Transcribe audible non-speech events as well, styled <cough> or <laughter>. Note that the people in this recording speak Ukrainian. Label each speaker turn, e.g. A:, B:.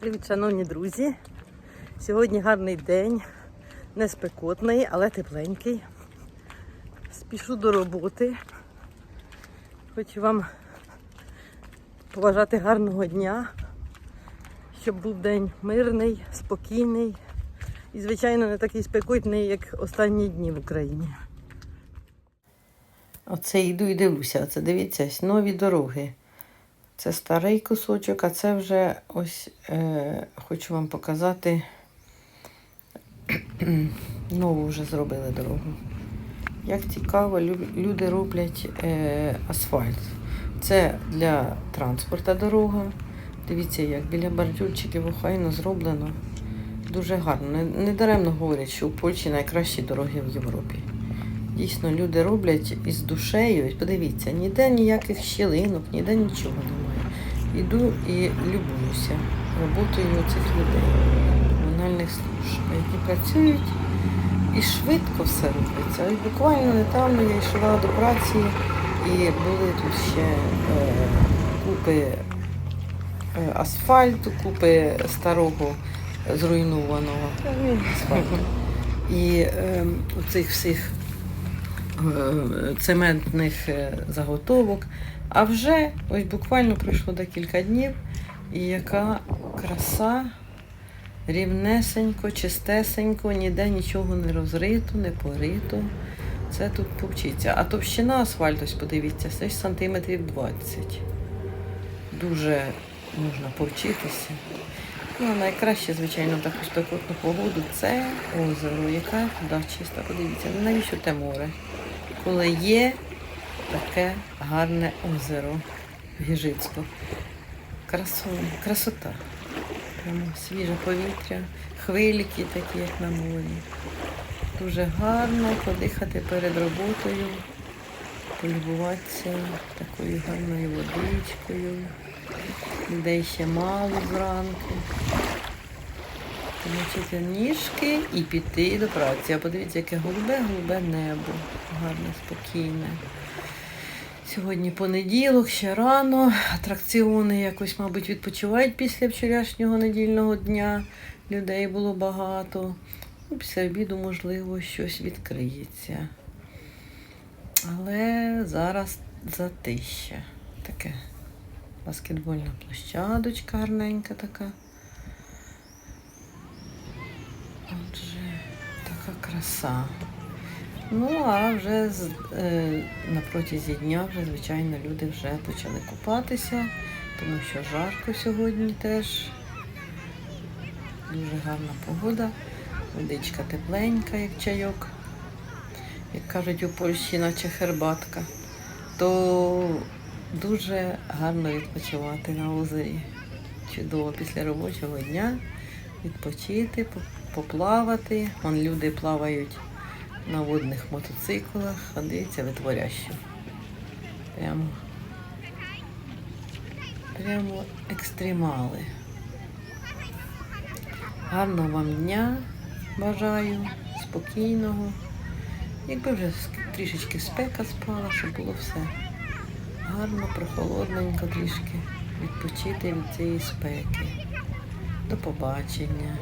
A: Привіт, шановні друзі. Сьогодні гарний день, не спекотний, але тепленький. Спішу до роботи. Хочу вам побажати гарного дня, щоб був день мирний, спокійний і, звичайно, не такий спекотний, як останні дні в Україні. Оце йду і дивлюся. Оце дивіться, нові дороги. Це старий кусочок, а це вже ось е, хочу вам показати. <clears throat> Нову вже зробили дорогу. Як цікаво, люди роблять е, асфальт. Це для транспорту дорога. Дивіться, як біля бордюрчиків охайно зроблено. Дуже гарно. Не, не даремно говорять, що у Польщі найкращі дороги в Європі. Дійсно, люди роблять із душею. Подивіться, ніде ніяких щілинок, ніде нічого немає. Іду і любуюся роботою цих людей, комунальних служб, які працюють і швидко все робиться. Ось буквально недавно я йшла до праці і були тут ще е, купи е, асфальту, купи старого зруйнованого асфальту. І е, оцих всіх е, цементних е, заготовок. А вже ось буквально пройшло декілька днів, і яка краса, рівнесенько, чистесенько, ніде нічого не розрито, не порито. Це тут повчиться. А товщина асфальту, ось подивіться, це ж сантиметрів 20. Дуже можна повчитися. Ну, найкраще, звичайно, в таку спекотну погоду це озеро, яка туди чиста. Подивіться, навіщо те море? Коли є таке гарне озеро Гіжицько. Красу, красота. Прямо свіже повітря, хвиліки такі, як на морі. Дуже гарно подихати перед роботою, полюбуватися такою гарною водичкою. Людей ще мало зранку. Помочити ніжки і піти до праці. А подивіться, яке голубе-голубе небо. Гарне, спокійне. Сьогодні понеділок, ще рано. Атракціони якось, мабуть, відпочивають після вчорашнього недільного дня. Людей було багато. Ну, після обіду, можливо, щось відкриється. Але зараз затища. Таке баскетбольна площадочка гарненька така. Отже, така краса. Ну, а вже е, на протязі дня, вже, звичайно, люди вже почали купатися, тому що жарко сьогодні теж. Дуже гарна погода. Водичка тепленька, як чайок. Як кажуть у Польщі, наче хербатка. То дуже гарно відпочивати на озері. Чудово після робочого дня відпочити, по- поплавати. Вон люди плавають на водних мотоциклах, а дивіться витворящо. Прямо, прямо екстремали. Гарного вам дня бажаю, спокійного. Якби вже трішечки спека спала, щоб було все гарно, прохолодненько трішки відпочити від цієї спеки. До побачення.